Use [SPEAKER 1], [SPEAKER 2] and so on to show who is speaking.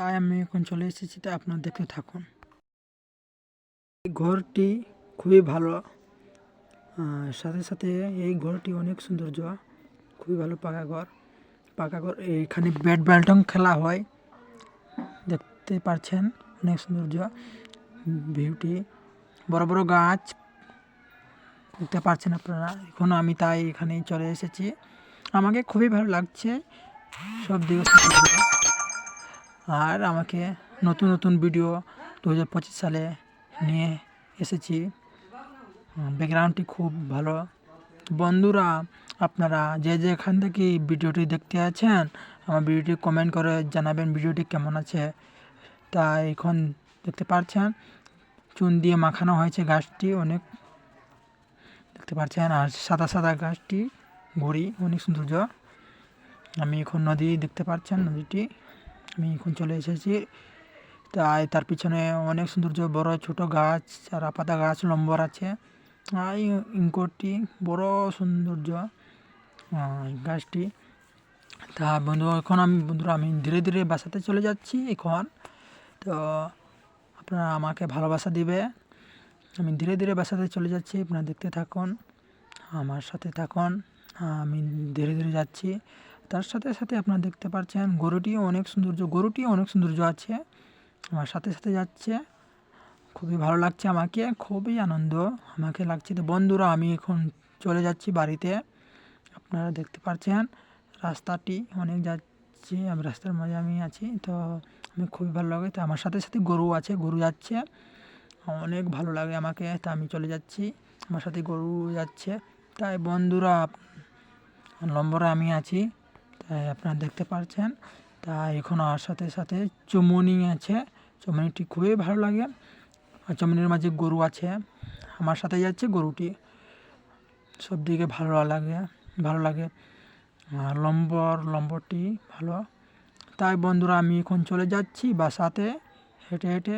[SPEAKER 1] তাই আমি এখন চলে এসেছি, তা আপনার দেখতে থাকুন ঘরটি খুবই ভালো। সাথে সাথে এই ঘরটি অনেক সৌন্দর্য। খুবই ভালো পাকা ঘর। পাকা ঘর এইখানে ব্যাডমিন্টন খেলা হয়। দেখতে পাচ্ছেন, অনেক সৌন্দর্য। ভিউটি, বড় বড় গাছ। দেখতে পাচ্ছেন আপনারা, এখন আমি তাই এখানে চলে এসেছি। আমাকে খুবই ভালো লাগছে। সব দিক। আর আমাকে নতুন নতুন ভিডিও দু হাজার পঁচিশ সালে নিয়ে এসেছি। ব্যাকগ্রাউন্ডটি খুব ভালো। বন্ধুরা, আপনারা যে যেখান থেকে ভিডিওটি দেখতে আছেন, আমার ভিডিওটি কমেন্ট করে জানাবেন ভিডিওটি কেমন আছে। তা এখন দেখতে পাচ্ছেন চুন দিয়ে মাখানো হয়েছে গাছটি অনেক। দেখতে পাচ্ছেন আর সাদা সাদা গাছটি ঘুরি অনেক সৌন্দর্য। আমি এখন নদী দেখতে পাচ্ছেন, নদীটি। আমি এখন চলে এসেছি। তাই তার পিছনে অনেক সৌন্দর্য, বড়, ছোট গাছ আর পাতা গাছ, লম্বর আছে। আর এই ইঙ্করটি বড় সৌন্দর্য গাছটি। তা বন্ধু, এখন আমি, বন্ধুরা, আমি ধীরে ধীরে বাসাতে চলে যাচ্ছি এখন। তো আপনারা আমাকে ভালোবাসা দিবে। আমি ধীরে ধীরে বাসাতে চলে যাচ্ছি, আপনারা দেখতে থাকুন, আমার সাথে থাকুন। আমি ধীরে ধীরে যাচ্ছি। তার সাথে সাথে আপনারা দেখতে পাচ্ছেন গরুটিও অনেক সৌন্দর্য, গরুটিও অনেক সৌন্দর্য আছে। আমার সাথে সাথে যাচ্ছে। খুবই ভালো লাগছে আমাকে, খুবই আনন্দ আমাকে লাগছে। তো বন্ধুরা, আমি এখন চলে যাচ্ছি বাড়িতে। আপনারা দেখতে পাচ্ছেন রাস্তাটি অনেক যাচ্ছে, আমি রাস্তার মাঝে আমি আছি। তো আমি খুবই ভালো লাগে। তো আমার সাথে সাথে গরু আছে, গরু যাচ্ছে। অনেক ভালো লাগে আমাকে। তা আমি চলে যাচ্ছি, আমার সাথে গরু যাচ্ছে। তাই বন্ধুরা নম্বরে আমি আছি। আপনারা দেখতে পাচ্ছেন তাই এখন আর সাথে সাথে চমনি আছে। চমনিটি খুবই ভালো লাগে। আর চমনির মাঝে গরু আছে। আমার সাথে যাচ্ছে গরুটি। সব দিকে ভালো লাগে ভালো লাগে। আর লম্বর, লম্বরটি ভালো। তাই বন্ধুরা আমি এখন চলে যাচ্ছি বাসাতে, হেঁটে হেঁটে।